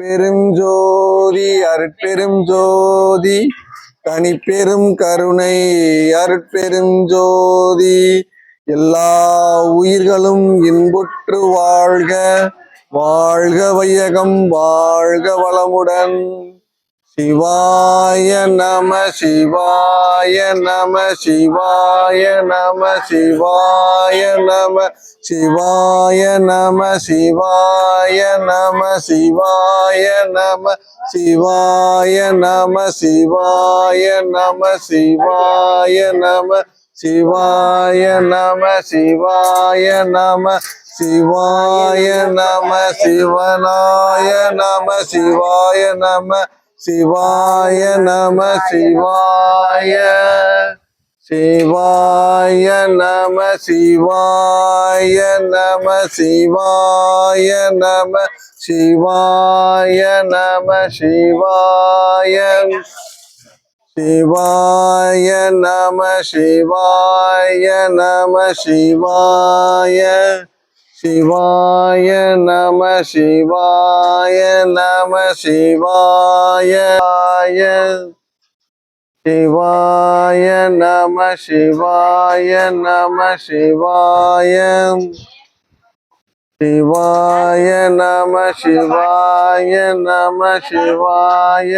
பெருஞ்சோதி ஜோதி அருட்பெரும் ஜோதி. தனிப்பெரும் கருணை அருட்பெரும் ஜோதி. எல்லா உயிர்களும் இன்புற்று வாழ்க. வாழ்க வையகம் வாழ்க வளமுடன். சிவாய நம சிவாய நம சிவாய நம சிவாய நம சிவாய நம சிவாய நம சிவாய நம சிவாய நம சிவாய நம சிவாய நம சிவாய நம சிவாய நம சிவாய நம சிவனாய நம சிவாய நம சிவாய நம சிவாய. சிவாய நம சிவாய நம சிவாய நம சிவாய நம சிவாய. சிவாய நம சிவாய நம சிவாய. சிவாய நம சிவாய நம சிவாய சிவாய நம சிவாய நம சிவாய சிவாய நம சிவாய நம சிவாய